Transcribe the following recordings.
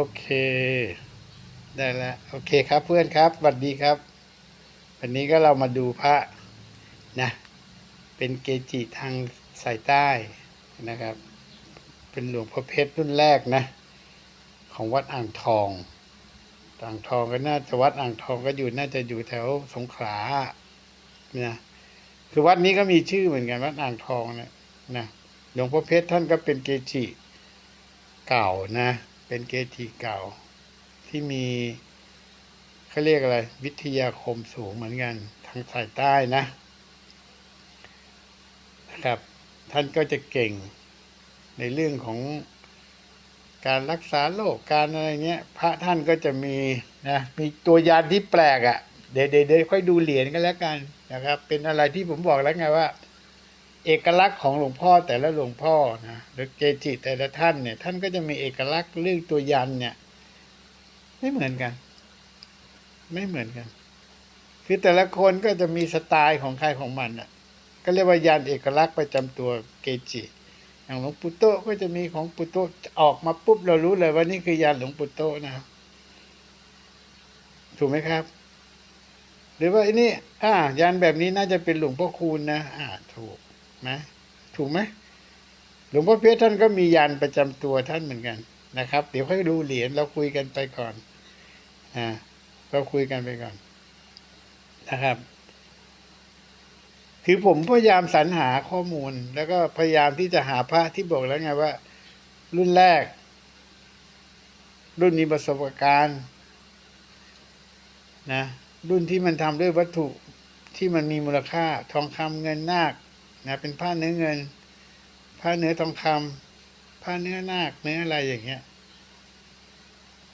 โอเค ได้แล้วโอเคครับเพื่อนครับสวัสดีครับ วันนี้ก็เรามาดูพระนะ เป็นเกจิทางสายใต้นะครับ เป็นหลวงพ่อเพชรรุ่นแรกนะ ของวัดอ่างทองอ่างทองก็น่าจะวัดอ่างทองก็อยู่น่าจะอยู่แถวสงขลานะคือวัดนี้ก็มีชื่อเหมือนกันวัดอ่างทองเนี่ยนะหลวงพ่อเพชรท่านก็เป็นเกจิเก่านะ เป็นเกจิเก่า ที่มีเขาเรียกอะไร วิทยาคมสูงเหมือนกัน ทางสายใต้นะนะครับ ท่านก็จะเก่งในเรื่องของการรักษาโรคการอะไรเงี้ย พระท่านก็จะมีนะมีตัวยานที่แปลกอะ่ะ เดี๋ยวเดี๋ยวเดี๋ยวค่อยดูเหรียญกันแล้วกันนะครับ เป็นอะไรที่ผมบอกแล้วไงว่า เอกลักษณ์ของหลวงพ่อแต่ละหลวงพ่อนะหรือเกจิแต่ละท่านเนี่ย ท่านก็จะมีเอกลักษณ์เรื่องตัวยันเนี่ย ไม่เหมือนกัน ไม่เหมือนกัน คือแต่ละคนก็จะมีสไตล์ของใครของมันอะ ก็เรียกว่ายันเอกลักษณ์ประจำตัวเกจิอย่างหลวงปู่โตก็จะมีของปู่โตออกมาปุ๊บเรารู้เลยว่านี่คือยันหลวงปู่โตนะครับถูกไหมครับ หรือว่าอ้นี่อ่ายันแบบนี้น่าจะเป็นหลวงพ่อคูณนะ อ่า ถูก ไหมถูกไหมหลวงพ่อเพชรท่านก็มียันประจำตัวท่านเหมือนกันนะครับ เดี๋ยวค่อยดูเหรียญเราคุยกันไปก่อนอ่าเราคุยกันไปก่อนนะครับ คือผมพยายามสรรหาข้อมูล แล้วก็พยายามที่จะหาพระที่บอกแล้วไงว่า รุ่นแรก รุ่นมีประสบการณ์นะรุ่นที่มันทำด้วยวัตถุที่มันมีมูลค่า ทองคำเงินนาค นะเป็นผ้าเนื้อเงิน ผ้าเนื้อทองคำผ้าเนื้อนาคเนื้ออะไรอย่างเงี้ย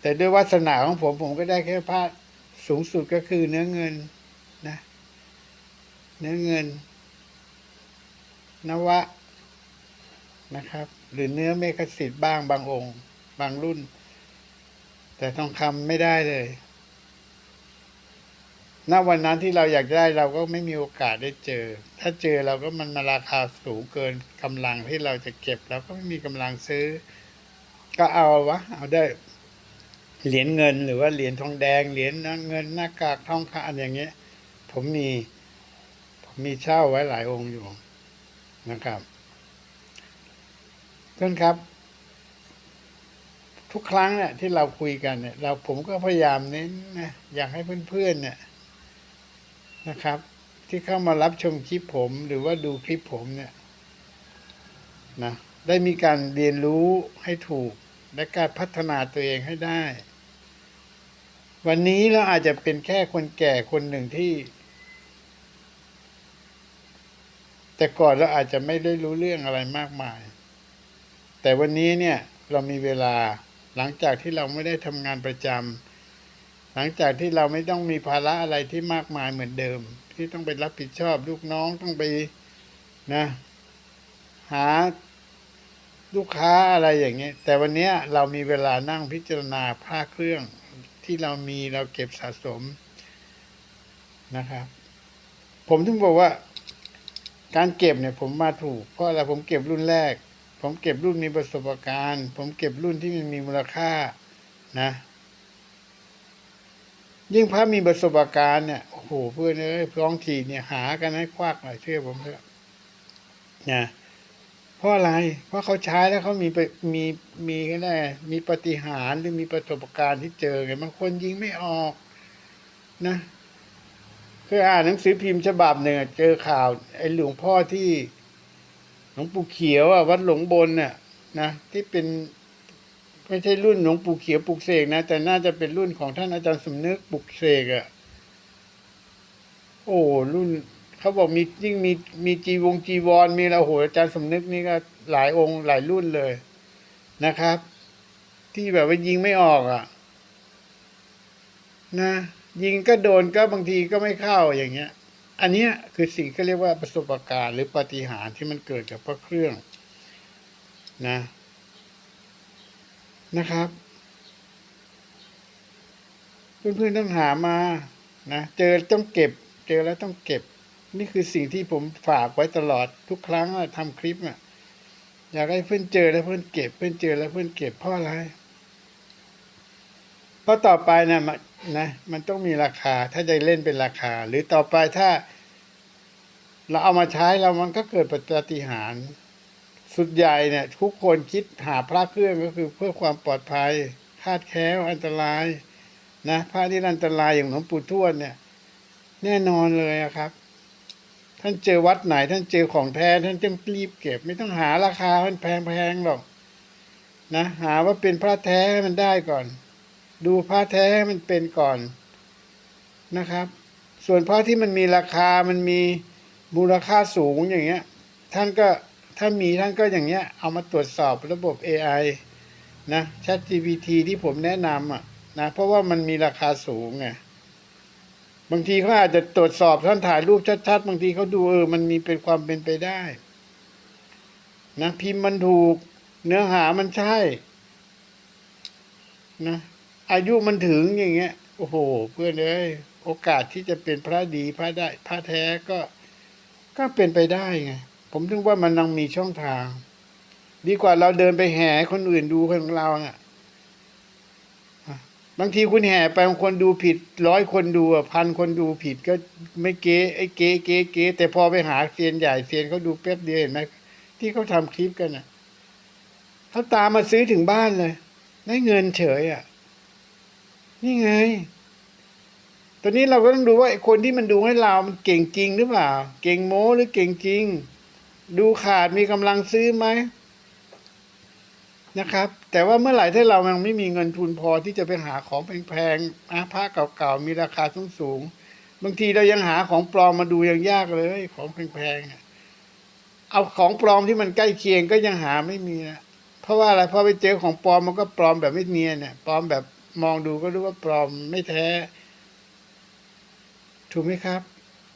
แต่ด้วยวาสนาของผมผมก็ได้แค่ผ้าสูงสุดก็คือเนื้อเงินนะ เนื้อเงิน นวะนะครับ หรือเนื้อเมฆสิทธิ์บ้างบางองค์ บางรุ่น แต่ทองคำไม่ได้เลย ณวันนั้นที่เราอยากได้เราก็ไม่มีโอกาสได้เจอ ถ้าเจอเราก็มันมาราคาสูงเกินกำลังที่เราจะเก็บเราก็ไม่มีกำลังซื้อ ก็เอาวะเอาได้เหรียญเงินหรือว่าเหรียญทองแดงเหรียญเงินหน้ากากทองคำอย่างเงี้ย ผมมี ผมมีเช่าไว้หลายองค์อยู่นะครับเพื่อนครับ ทุกครั้งเนี่ยที่เราคุยกันเนี่ย เราผมก็พยายามเน้นนะอยากให้เพื่อนๆเนี่ย นะครับ ที่เข้ามารับชมคลิปผมหรือว่าดูคลิปผมเนี่ยนะได้มีการเรียนรู้ให้ถูก และการพัฒนาตัวเองให้ได้ วันนี้เราอาจจะเป็นแค่คนแก่คนหนึ่งที่ แต่ก่อนเราอาจจะไม่ได้รู้เรื่องอะไรมากมาย แต่วันนี้เนี่ยเรามีเวลาหลังจากที่เราไม่ได้ทำงานประจำ หลังจากที่เราไม่ต้องมีภาระอะไรที่มากมายเหมือนเดิม ที่ต้องไปรับผิดชอบลูกน้องต้องไปนะ หาลูกค้าอะไรอย่างเงี้ย แต่วันนี้เรามีเวลานั่งพิจารณาผ้าเครื่องที่เรามีเราเก็บสะสมนะครับ ผมถึงบอกว่า การเก็บเนี่ยผมมาถูก เพราะอะไรผมเก็บรุ่นแรก ผมเก็บรุ่นมีประสบการณ์ ผมเก็บรุ่นที่มันมีมูลค่านะ ยิ่งพระมีประสบการณ์เนี่ยโอ้โหเพื่อนเอ้ยร้องทีเนี่ยหากันให้ควักหน่อยเชื่อผมเถอะนะเพราะอะไร เพราะเขาใช้แล้วเขามีไปมีมีก็ได้มีปฏิหารหรือมีประสบการณ์ที่เจอไงบางคนยิงไม่ออก นะเคยอ่านหนังสือพิมพ์ฉบับหนึ่งเจอข่าว ไอ้หลวงพ่อที่หลวงปู่เขียวอะวัดหลงบนน่ะนะที่เป็น ไม่ใช่รุ่นหลวงปู่เขียวปลุกเสกนะ แต่น่าจะเป็นรุ่นของท่านอาจารย์สมนึกปลุกเสกอะโอ้รุ่นเขาบอกมียิ่งมีมีจีวงจีวร มีล้วโหอาจารย์สมนึกนี่ก็หลายองค์หลายรุ่นเลยนะครับ ที่แบบว่ายิงไม่ออกอะ นะ ยิงก็โดนก็บางทีก็ไม่เข้าอย่างเงี้ย อันเนี้ยคือสิ่งที่เรียกว่าประสบการณ์หรือปฏิหารที่มันเกิดกับพระเครื่อง นะ นะครับ เพื่อนๆต้องหามานะเจอต้องเก็บ เจอแล้วต้องเก็บ นี่คือสิ่งที่ผมฝากไว้ตลอดทุกครั้งอะทำคลิปอะอยากให้เพื่อนเจอแล้วเพื่อนเก็บ เพื่อนเจอแล้วเพื่อนเก็บเพราะอะไรเพราะต่อไปนะมันนะมันต้องมีราคาถ้าจะเล่นเป็นราคา หรือต่อไปถ้า เราเอามาใช้เรามันก็เกิดปฏิหาร สุดใหญ่เนี่ย ทุกคนคิดหาพระเครื่องก็คือเพื่อความปลอดภัยคาดแคล้วอันตรายนะพระที่อันตรายอย่างหลวงปู่ทวดเนี่ย แน่นอนเลยครับ ท่านเจอวัดไหน ท่านเจอของแท้ท่านจะรีบเก็บ ไม่ต้องหาราคามันแพงๆหรอกนะหาว่าเป็นพระแท้ให้มันได้ก่อน ดูพระแท้ให้มันเป็นก่อนนะครับ ส่วนพระที่มันมีราคามันมีมูลค่าสูงอย่างเงี้ย ท่านก็ ถ้ามีท่านก็อย่างเงี้ย เอามาตรวจสอบระบบ AI นะ ChatGPT ที่ผมแนะนำอะนะ เพราะว่ามันมีราคาสูงไงบางทีเขาอาจจะตรวจสอบท่านถ่ายรูปชัดๆ บางทีเขาดูเออ มันมีเป็นความเป็นไปได้ นะพิมพ์มันถูก เนื้อหามันใช่ นะ อายุมันถึงอย่างเงี้ย โอ้โห เพื่อนเอ้ยโอกาสที่จะเป็นพระดีพระได้พระแท้ก็ก็เป็นไปได้ไง ผมถึงว่ามันยังมีช่องทาง ดีกว่าเราเดินไปแห่คนอื่นดูของเราน่ะอะบางทีคุณแห่ไปบางคนดูผิดร้อยคนดูพันคนดูผิดก็ไม่เก๋ไอ้เก๋เก๋เก๋แต่พอไปหาเซียนใหญ่เซียนเขาดูแป๊บเดียวเห็นไหมที่เขาทำคลิปกันอะเขาตามมาซื้อถึงบ้านเลย ได้เงินเฉยอะ นี่ไง ตอนนี้เราก็ต้องดูว่าไอ้คนที่มันดูให้เรา มันเก่งจริงหรือเปล่า เก่งโม้หรือเก่งจริง ดูขาดมีกำลังซื้อไหมนะครับ แต่ว่าเมื่อไหร่ที่เรายังไม่มีเงินทุนพอที่จะไปหาของแพงๆอาผ้าเก่าๆมีราคาสูงๆบางทีเรายังหาของปลอมมาดูยังยากเลยของแพงๆเอาของปลอมที่มันใกล้เคียงก็ยังหาไม่มีนะเพราะว่าอะไรพราะไปเจอของปลอมมันก็ปลอมแบบไม่เนียนเนี่ยปลอมแบบมองดูก็รู้ว่าปลอมไม่แท้ ถูกไหมครับ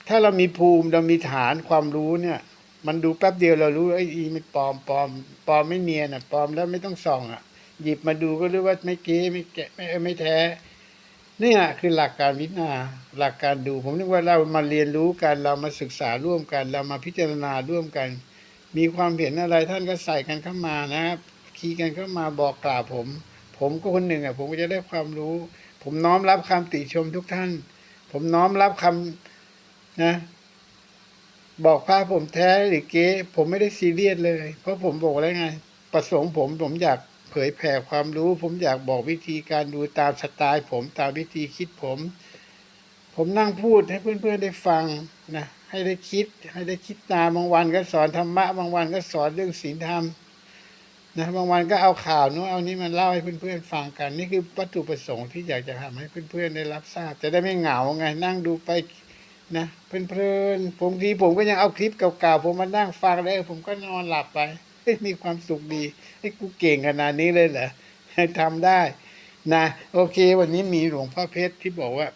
ถ้าเรามีภูมิเรามีฐานความรู้เนี่ย มันดูแป๊บเดียวเรารู้ไอ้อีมันปลอมปลอมปลอมไม่เนียนอะปลอมแล้วไม่ต้องส่องอะ หยิบมาดูก็รู้ว่าไม่เก๊ไม่แกะไม่ไม่แท้นี่แหละคือหลักการวิจารณาหลักการดู ผมนึกว่าเรามาเรียนรู้กันเรามาศึกษาร่วมกัน เรามาพิจารณาร่วมกัน มีความเห็นอะไรท่านก็ใส่กันเข้ามานะครับคีกันเข้ามาบอกกล่าวผม ผมก็คนหนึ่งอะผมก็จะได้ความรู้ ผมน้อมรับคำติชมทุกท่าน ผมน้อมรับคำนะ บอกพระผมแท้หรือเก๊ผมไม่ได้ซีเรียสเลย เพราะผมบอกแล้วไง ประสงค์ผมผมอยากเผยแผ่ความรู้ ผมอยากบอกวิธีการดูตามสไตล์ ผมตามวิธีคิดผม ผมนั่งพูดให้เพื่อนๆได้ฟังนะให้ได้คิด ให้ได้คิดตามบางวันก็สอนธรรมะบางวันก็สอนเรื่องศีลธรรมนะบางวันก็เอาข่าวนู้นเอานี้มันเล่าให้เพื่อนๆฟังกัน นี่คือวัตถุประสงค์ที่อยากจะทำให้เพื่อนๆได้รับทราบ จะได้ไม่เหงาไงนั่งดูไป นะเพลินๆผมทีผมก็ยังเอาคลิปเก่าๆผมมานั่งฟังแล้วผมก็นอนหลับไปเอ้ยมีความสุขดีไอ้ยกูเก่งขนาดนี้เลยเหรอทำได้นะโอเค วันนี้มีหลวงพ่อเพชรที่บอกว่า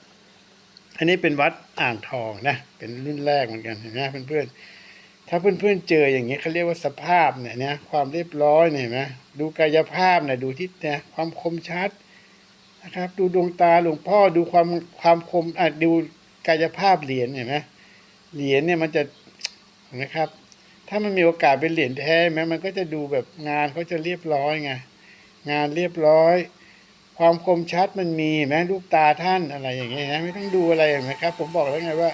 อันนี้เป็นวัดอ่างทองนะ เป็นรุ่นแรกเหมือนกันเห็นไหมเพื่อนๆถ้าเพื่อนๆเจออย่างเงี้ยเขาเรียกว่าสภาพเนี่ยนะความเรียบร้อยเนี่ยนไหมดูกายภาพเนี่ยดูที่นะความคมชัดนะครับ ดูดวงตาหลวงพ่อดูความความคมอะดู กายภาพเหรียญเห็นไหมเหรียญเนี่ยมันจะเห็นะครับ ถ้ามันมีโอกาสเป็นเหรียญแท้ไหมมันก็จะดูแบบงานเขาจะเรียบร้อยไงงานเรียบร้อย ความคมชัดมันมีไหมลูกตาท่านอะไรอย่างเงี้ยนะไม่ต้องดูอะไรเห็นไหมครับ ผมบอกแล้วไงว่า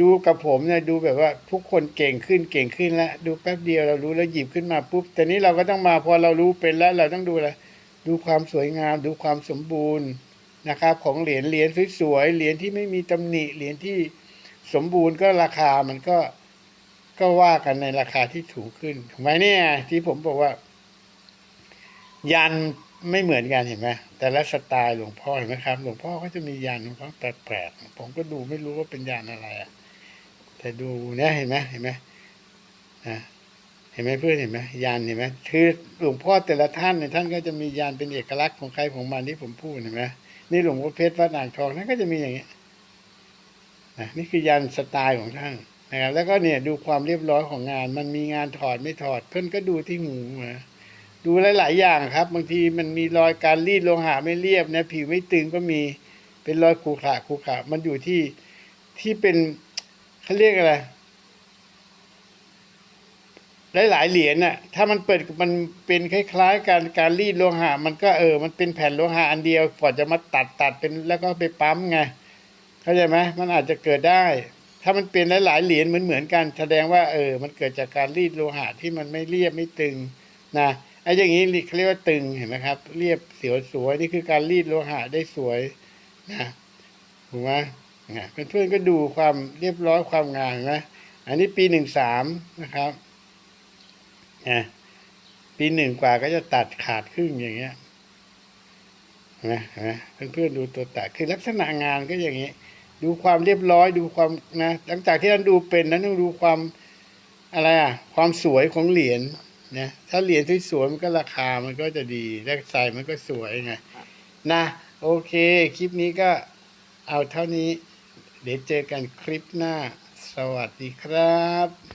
ดูกับผมเนี่ยดูแบบว่าทุกคนเก่งขึ้นเก่งขึ้นแล้วดูแป๊บเดียวเรารู้แล้วหยิบขึ้นมาปุ๊บแต่นี้เราก็ต้องมาพอเรารู้เป็นแล้วเราต้องดูอะไรดูความสวยงาม ดูความสมบูรณ์ นะครับของเหรียญเหรียญสวยๆเหรียญที่ไม่มีตำหนิเหรียญที่สมบูรณ์ก็ราคามันก็ก็ว่ากันในราคาที่ถูกขึ้นถูกไหมเนี่ยที่ผมบอกว่า ยันไม่เหมือนกันเห็นไหมแต่ละสไตล์หลวงพ่อเห็นไหมครับ หลวงพ่อก็จะมียันของเขาแปลกๆผมก็ดูไม่รู้ว่าเป็นยันอะไรอะแต่ดูเนี่ยเห็นไหมเห็นไหมนะเห็นไหมเพื่อนเห็นไหมยันเห็นไหมคือหลวงพ่อแต่ละท่านเนี่ยท่านก็จะมียันเป็นเอกลักษณ์ของใครของมันที่ผมพูดเห็นไหม นี่หลวงพ่อเพชรวัดอ่างทองท่นก็จะมีอย่างเงี้ยนะนี่คือยันสไตล์ของท่านนะครับ แล้วก็เนี่ยดูความเรียบร้อยของงาน มันมีงานถอดไม่ถอด เพื่อนก็ดูที่หูนะดูหลาย ๆ อย่างครับ บางทีมันมีรอยการรีดโลหะไม่เรียบนะผิวไม่ตึงก็มีเป็นรอยขรุขระขรุขระมันอยู่ที่ที่เป็นเขาเรียกอะไร หลายๆเหรียญน่ะถ้ามันเปิดมันเป็นคล้ายๆ การการรีดโลหะมันก็เออมันเป็นแผ่นโลหะอันเดียวกว่าจะมาตัดตัดเป็นแล้วก็ไปปั๊มไงเข้าใจไหมมันอาจจะเกิดได้ ถ้ามันเป็นหลายๆเหรียญเหมือนเหมือนๆกัน แสดงว่าเออ มันเกิดจากการรีดโลหะที่มันไม่เรียบไม่ตึงนะไอ้อย่างนี้เขาเรียกว่าตึงเห็นไหมครับ เรียบเสียวสวยนี่คือการรีดโลหะได้สวยนะถูกไหมนะเพื่อนๆก็ดูความเรียบร้อยความงามนะอันนี้ปีหนึ่งสามนะครับ นะปีหนึ่งกว่าก็จะตัดขาดครึ่งอย่างเงี้ยนะนะเพื่อนๆดูตัวตัดคือลักษณะงานก็อย่างนี้ยดูความเรียบร้อยดูความนะ หลังจากที่เราดูเป็นนั้นต้องดูความอะไรอะ ความสวยของเหรียญนะ ถ้าเหรียญสวยๆมันก็ราคามันก็จะดีแลกใส่มันก็สวยไงนะ โอเค คลิปนี้ก็เอาเท่านี้ เดี๋ยวเจอกันคลิปหน้า สวัสดีครับ